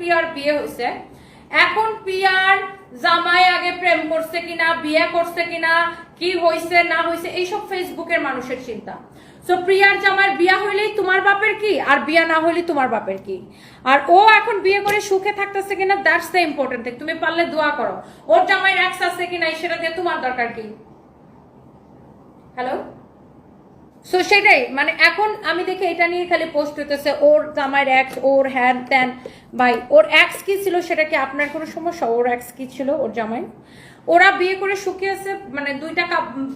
Peer বিয়ে হয়েছে এখন পিয়ার জামাই আগে প্রেম করছে কিনা, বিয়ে করছে কিনা, কি হয়েছে না হয়েছে এইসব ফেসবুকের মানুষের চিন্তা। সো প্রিয়ার জামাইয়ের বিয়া হইলেই তোমার বাপের কি, আর বিয়া না হইলেই তোমার বাপের কি? আর ও এখন বিয়ে করে সুখে থাকতেছে কিনা দ্যাটস দ্য ইম্পর্টেন্ট থিং তুমি পারলে দোয়া করো। ওর জামাইয়ের এক্স আছে কিনা, সেটা দিয়ে তোমার দরকার কি? হ্যালো সো সেটাই। মানে এখন আমি দেখি এটা নিয়ে খালি পোস্ট হইতেছে, ওর জামাইয়ের এক্স ওর হ্যান ত্যান ভাই, ওর এক্স কি ছিল সেটা কি আপনার কোনো সমস্যা? ওর এক্স কি ছিল, ওর জামাই? ওরা বিয়ে করে সুখী আছে মানে দুইটা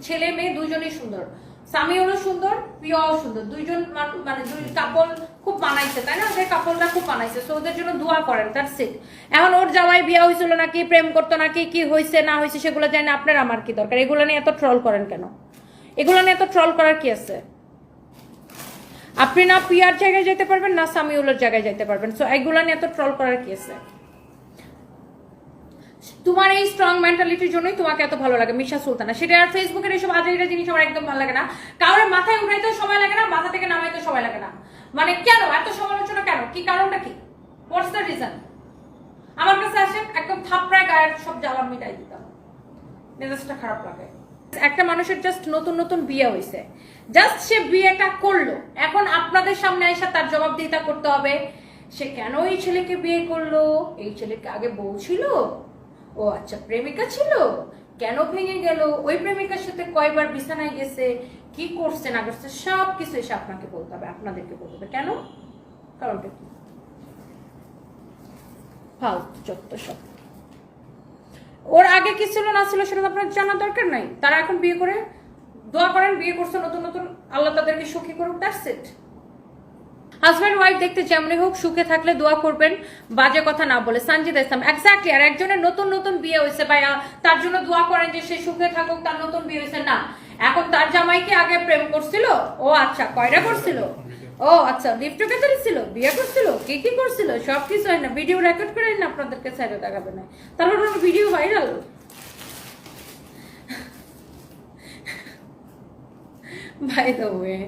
ছেলে মেয়ে দুইজনই সুন্দর। সামিওরও সুন্দর, প্রিয়াও সুন্দর। দুইজন মান- দুই কাপল খুব মানাইছে, তাই না? ওদের কাপলটা খুব মানাইছে সো ওদের জন্য দোয়া করেন তার ইট এখন ওর জামাই বিয়া হয়েছিল নাকি, প্রেম করতো নাকি, কি হয়েছে না হয়েছে সেগুলো জানি আপনার আমার কি দরকার? এগুলো নিয়ে এত ট্রল করেন কেন? এগুলো নিয়ে এত ট্রল করার কি আছে? আপনি না পিয়ার জায়গায় যেতে পারবেন, না সামিউলের জায়গায় যেতে পারবেন। সো এগুলো নিয়ে এত ট্রল করার কি আছে? তোমার এই স্ট্রং মেন্টালিটির জন্যই তোমাকে এত ভালো লাগে, মিশা সুলতানা। সেটা আর ফেসবুকের এইসব আজাইরা জিনিস আমার একদম ভালো লাগে না। কারোর মাথায় উঠাইতে সময় লাগে না, মাথা থেকে নামাইতে সময় লাগে না। মানে কেন? এত সমালোচনা কেন? কি কারণটা কি? হোয়াটস দ্য রিজন আমার কাছে আসেন, একদম থাপড়ায় গায়ের সব জ্বালা মিটাই দিতাম। মেজাজটা খারাপ লাগে। একটা মানুষের জাস্ট নতুন নতুন বিয়ে হয়েছে জাস্ট সে বিয়েটা করল। এখন আপনাদের সামনে এসে তার জবাবদিহিতা করতে হবে। সে কেন এই ছেলেকে বিয়ে করল? এই ছেলেকে আগে বউ ছিল? ও আচ্ছা প্রেমিকা ছিল? কেন ভেঙে গেল? ওই প্রেমিকার সাথে কয়বার বিছানায় গেছে? কি করছে, না করছে সব কিছু এসে আপনাকে বলতে হবে, আপনাদেরকে বলতে হবে। কেন? কারণটা কি? ফালতু চত্ব সব ওর আগে কি ছিল, না ছিল সেটা তো আপনার জানার দরকার নাই। তারা এখন বিয়ে করে দোয়া করেন, বিয়ে করছে, নতুন নতুন। আল্লাহ তাদেরকে সুখী করুক দ্যাটস ইট হাজব্যান্ড ওয়াইফ দেখতে যেমনই হোক, সুখে থাকলে দোয়া করবেন, বাজে কথা না বলে। সঞ্জিদ ইসলাম এক্স্যাক্টলি আর একজনের নতুন নতুন বিয়ে হয়েছে, ভাইয়া, তার জন্য দোয়া করেন যে সে সুখে থাকুক, তার নতুন বিয়ে হয়েছে, না। এখন তার জামাইকে আগে প্রেম করছিল? ও আচ্ছা কয়টা করছিল? ও আচ্ছা লিফট টুগেদারই ছিল? বিয়ে করছিল? কি কি করছিল? সব কিছু হয় না। ভিডিও রেকর্ড করে না আপনাদেরকে সাইডে দেখাবে না। তারপর video viral by the way